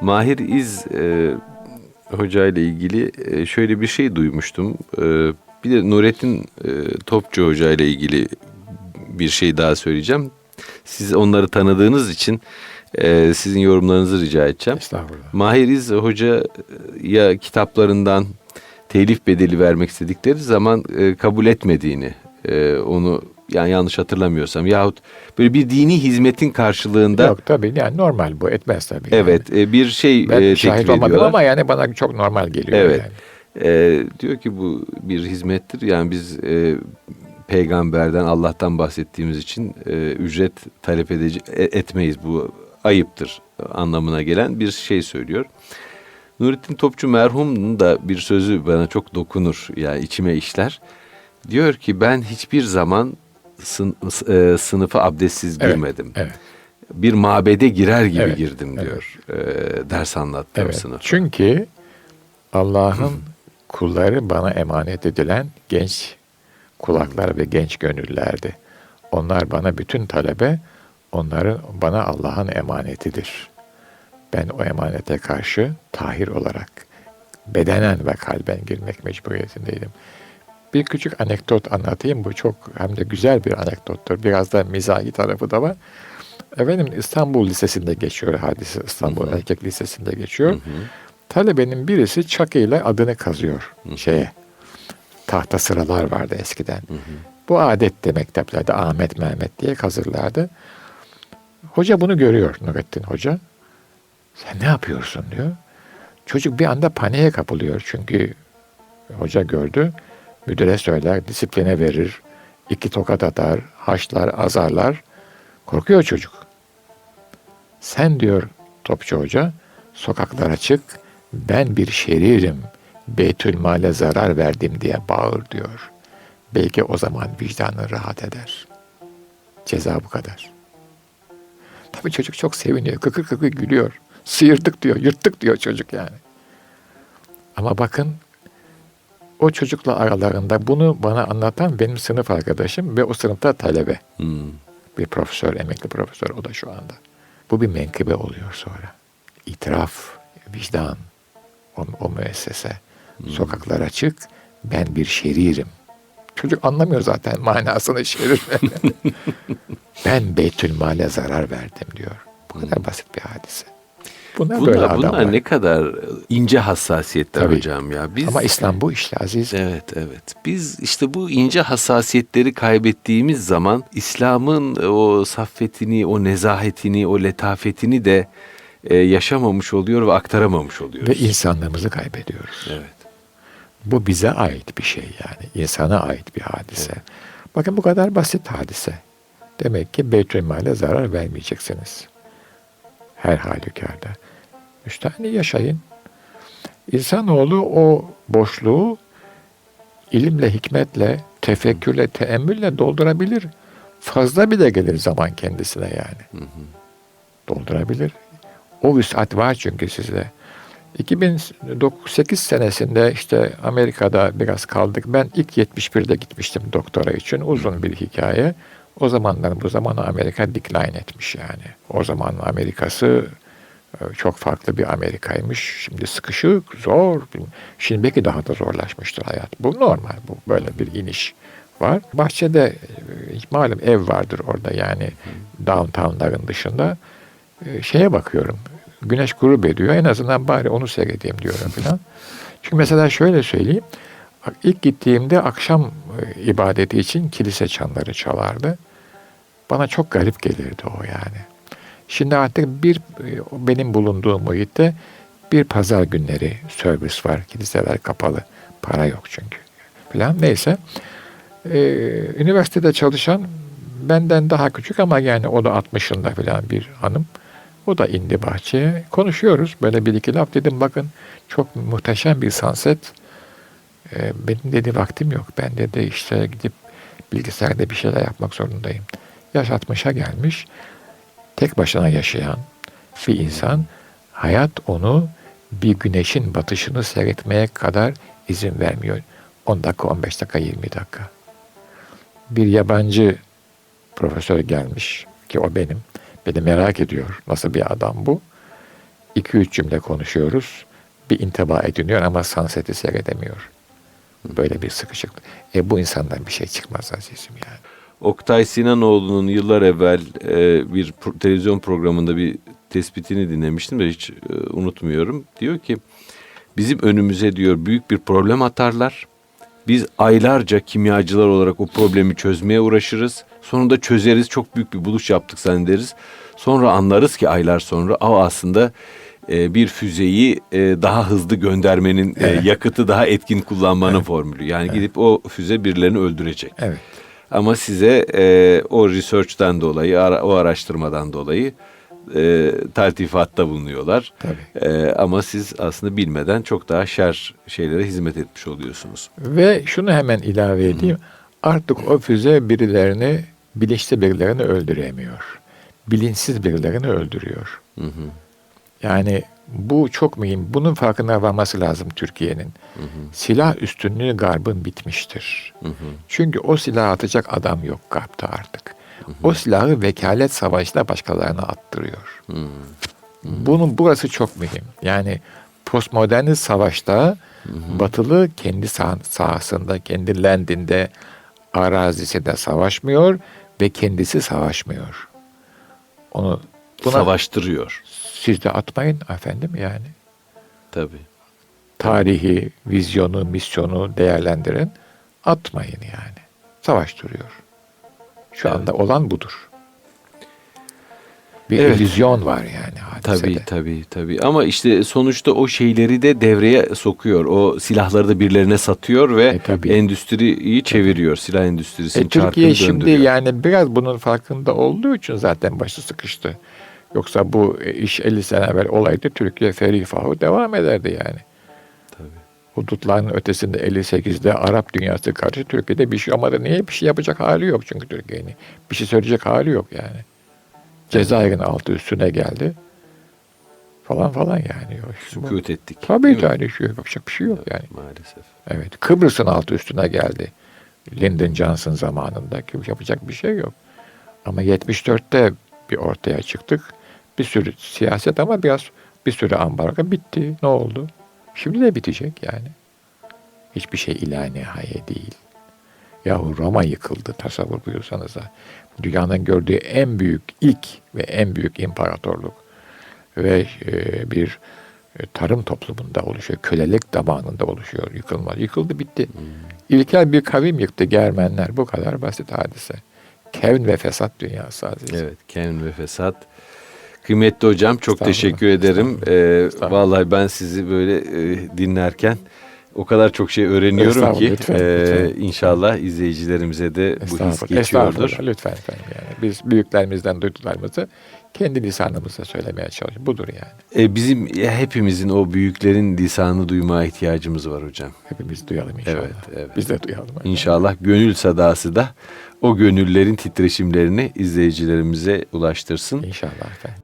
Mahir İz e, Hoca ile ilgili e, şöyle bir şey duymuştum. E, bir de Nurettin e, Topçu Hoca ile ilgili bir şey daha söyleyeceğim. Siz onları tanıdığınız için e, sizin yorumlarınızı rica edeceğim. Estağfurullah. Mahir İz Hoca'ya kitaplarından telif bedeli vermek istedikleri zaman e, kabul etmediğini, e, onu yani yanlış hatırlamıyorsam yahut böyle bir dini hizmetin karşılığında Yok tabii yani normal bu etmez tabii. evet e, bir şey Yani. Ben e, şahit olmadım ediyorlar. ama yani bana çok normal geliyor. Evet. Yani. E, diyor ki bu bir hizmettir. Yani biz e, peygamberden, Allah'tan bahsettiğimiz için e, ücret talep edece, e- etmeyiz. Bu ayıptır anlamına gelen bir şey söylüyor. Nurettin Topçu merhumun da bir sözü bana çok dokunur. Yani içime işler. Diyor ki ben hiçbir zaman sın, e, sınıfa abdestsiz Evet, girmedim. Evet. Bir mabede girer gibi Evet, girdim evet. diyor. E, ders anlattığım Evet. sınıfa. Çünkü Allah'ın kulları bana emanet edilen genç kulaklar ve genç gönüllerdi. Onlar bana bütün talebe, onların bana Allah'ın emanetidir. Ben o emanete karşı tahir olarak bedenen ve kalben girmek mecburiyetindeydim. Bir küçük anekdot anlatayım. Bu çok hem de güzel bir anekdottur. Biraz da mizahi tarafı da var. Efendim İstanbul Lisesi'nde geçiyor hadise. İstanbul Erkek Lisesi'nde geçiyor. Talebenin birisi çakıyla adını kazıyor şeye. Tahta sıralar vardı eskiden. Bu adetti mekteplerde Ahmet Mehmet diye kazırlardı. Hoca bunu görüyor Nurettin Hoca. Sen ne yapıyorsun diyor. Çocuk bir anda paniğe kapılıyor çünkü hoca gördü. Müdüre söyler, disipline verir, iki tokat atar, haşlar, azarlar. Korkuyor çocuk. Sen diyor Topçu Hoca, sokaklara çık, ben bir şeririm, Beytülmale zarar verdim diye bağır diyor. Belki o zaman vicdanın rahat eder. Ceza bu kadar. Tabii çocuk çok seviniyor, kıkır kıkır gülüyor. Sıyırdık diyor, yırttık diyor çocuk yani. Ama bakın o çocukla aralarında bunu bana anlatan benim sınıf arkadaşım ve o sınıfta talebe. Hmm. Bir profesör, emekli profesör o da şu anda. Bu bir menkıbe oluyor sonra. İtiraf, vicdan, o, o müessese. Sokaklara çık, ben bir şeririm. Çocuk anlamıyor zaten manasını şerir. ben Beytülmal'e zarar verdim diyor. Bu kadar basit bir hadise. Bunlar, böyle Bunlar, adamlar. bunlar ne kadar ince hassasiyetler Tabii. hocam ya. Biz Ama İslam bu işte aziz. Evet evet. Biz işte bu ince hassasiyetleri kaybettiğimiz zaman İslam'ın o saffetini, o nezahetini, o letafetini de e, yaşamamış oluyor ve aktaramamış oluyoruz. Ve insanlığımızı kaybediyoruz. Evet. Bu bize ait bir şey yani. insana ait bir hadise. Bakın bu kadar basit hadise. Demek ki Beytülmal'e zarar vermeyeceksiniz. Her halükarda. Müstahni yaşayın. İnsanoğlu o boşluğu ilimle, hikmetle, tefekkürle, teemmülle doldurabilir. Fazla bile gelir zaman kendisine yani. Doldurabilir. O vüsat var çünkü sizde. 2008 senesinde işte Amerika'da biraz kaldık. Ben ilk 71'de gitmiştim doktora için. Uzun bir hikaye. O zamanlar bu zamana Amerika decline etmiş yani. O zaman Amerika'sı e, çok farklı bir Amerika'ymış. Şimdi sıkışık, zor. Şimdi belki daha da zorlaşmıştır hayat. Bu normal. Bu böyle bir iniş var. Bahçede e, malum ev vardır orada yani downtown'ların dışında. E, Şeye bakıyorum. Güneş grup ediyor. En azından bari onu seyredeyim diyorum falan. Çünkü mesela şöyle söyleyeyim. İlk gittiğimde akşam ibadeti için kilise çanları çalardı. Bana çok garip gelirdi o yani. Şimdi artık bir benim bulunduğum muhitte bir pazar günleri servis var. Kiliseler kapalı. Para yok çünkü. Falan neyse. Ee, üniversitede çalışan benden daha küçük ama yani o da 60'ında falan bir hanım. O da indi bahçeye. Konuşuyoruz. Böyle bir iki laf dedim. Bakın çok muhteşem bir sunset. Ee, benim dedi vaktim yok. Ben dedi işte gidip bilgisayarda bir şeyler yapmak zorundayım. Yaş 60'a gelmiş. Tek başına yaşayan bir insan. Hayat onu bir güneşin batışını seyretmeye kadar izin vermiyor. 10 dakika, 15 dakika, 20 dakika. bir yabancı profesör gelmiş ki o benim. Beni merak ediyor. Nasıl bir adam bu? 2-3 cümle konuşuyoruz. Bir intiba ediniyor ama sanseti seyredemiyor. Böyle bir sıkışıklık. E bu insandan bir şey çıkmaz azizim yani. Oktay Sinanoğlu'nun yıllar evvel e, bir pro- televizyon programında bir tespitini dinlemiştim de hiç e, unutmuyorum. Diyor ki bizim önümüze diyor büyük bir problem atarlar. Biz aylarca kimyacılar olarak o problemi çözmeye uğraşırız. Sonunda çözeriz. Çok büyük bir buluş yaptık zannederiz. Sonra anlarız ki aylar sonra o aslında e, bir füzeyi e, daha hızlı göndermenin, e, yakıtı daha etkin kullanmanın formülü. Yani gidip o füze birilerini öldürecek. Evet. Ama size e, o research'ten dolayı, ara- o araştırmadan dolayı e, taltifatta bulunuyorlar. Tabii. E, ama siz aslında bilmeden çok daha şer şeylere hizmet etmiş oluyorsunuz. Ve şunu hemen ilave edeyim. Artık o füze birilerini, bilinçli birilerini öldüremiyor. Bilinçsiz birilerini öldürüyor. Hı hı, Yani bu çok mühim. Bunun farkına varması lazım Türkiye'nin. Silah üstünlüğü garbın bitmiştir. hı hı, Çünkü o silahı atacak adam yok garbta artık. O silahı vekalet savaşla başkalarına attırıyor. hı. Bunun burası çok mühim. Yani postmodernist savaşta Batılı kendi sah- sahasında, kendi landinde, arazisinde savaşmıyor ve kendisi savaşmıyor. Onu buna Savaştırıyor. siz de atmayın efendim yani. Tabii. Tarihi, vizyonu, misyonu değerlendirin. Atmayın yani. Savaştırıyor. Şu Evet. anda olan budur. Bir Evet. illüzyon var yani hadisede. Tabii tabii tabii. Ama işte sonuçta o şeyleri de devreye sokuyor. O silahları da birilerine satıyor ve E, tabii. endüstriyi çeviriyor. Silah endüstrisinin E, Türkiye şimdi döndürüyor. yani biraz bunun farkında olduğu için zaten başı sıkıştı. Yoksa bu e, iş 50 sene evvel olaydı Türkiye ferih fahu devam ederdi yani. Tabii. Hudutların ötesinde 58'de Arap dünyası karşı Türkiye'de bir şey olmadı. Niye? Bir şey yapacak hali yok çünkü Türkiye'nin. Bir şey söyleyecek hali yok yani. Cezayir'in altı üstüne geldi. Falan falan yani. Sükut ettik. Tabii yani şey, yapacak bir şey yok yani. Maalesef. Evet. Kıbrıs'ın altı üstüne geldi. Lyndon Johnson zamanında yapacak bir şey yok. Ama 74'te bir ortaya çıktık. Bir sürü siyaset ama biraz bir sürü ambargo bitti. Ne oldu? Şimdi de bitecek yani. Hiçbir şey ilahi nihaye değil. Yahu Roma yıkıldı tasavvur buyursanız da. Dünyanın gördüğü en büyük ilk ve en büyük imparatorluk ve e, bir e, tarım toplumunda oluşuyor. Kölelik zamanında oluşuyor. Yıkılmaz. Yıkıldı bitti. İlkel bir kavim yıktı Germenler. Bu kadar basit hadise. Kevn ve fesat dünyası aziz. Evet, Ken ve Fesat. Kıymetli hocam çok teşekkür ederim. Ee, vallahi ben sizi böyle e, dinlerken o kadar çok şey öğreniyorum ki lütfen, e, lütfen. inşallah izleyicilerimize de bu his geçiyordur. Lütfen efendim yani. Biz büyüklerimizden duyduklarımızı kendi lisanımızla söylemeye çalışıyoruz. Budur yani. E, bizim e, hepimizin o büyüklerin lisanı duymaya ihtiyacımız var hocam. Hepimiz duyalım inşallah. Evet, evet. Biz de duyalım. İnşallah gönül sadası da o gönüllerin titreşimlerini izleyicilerimize ulaştırsın. İnşallah efendim.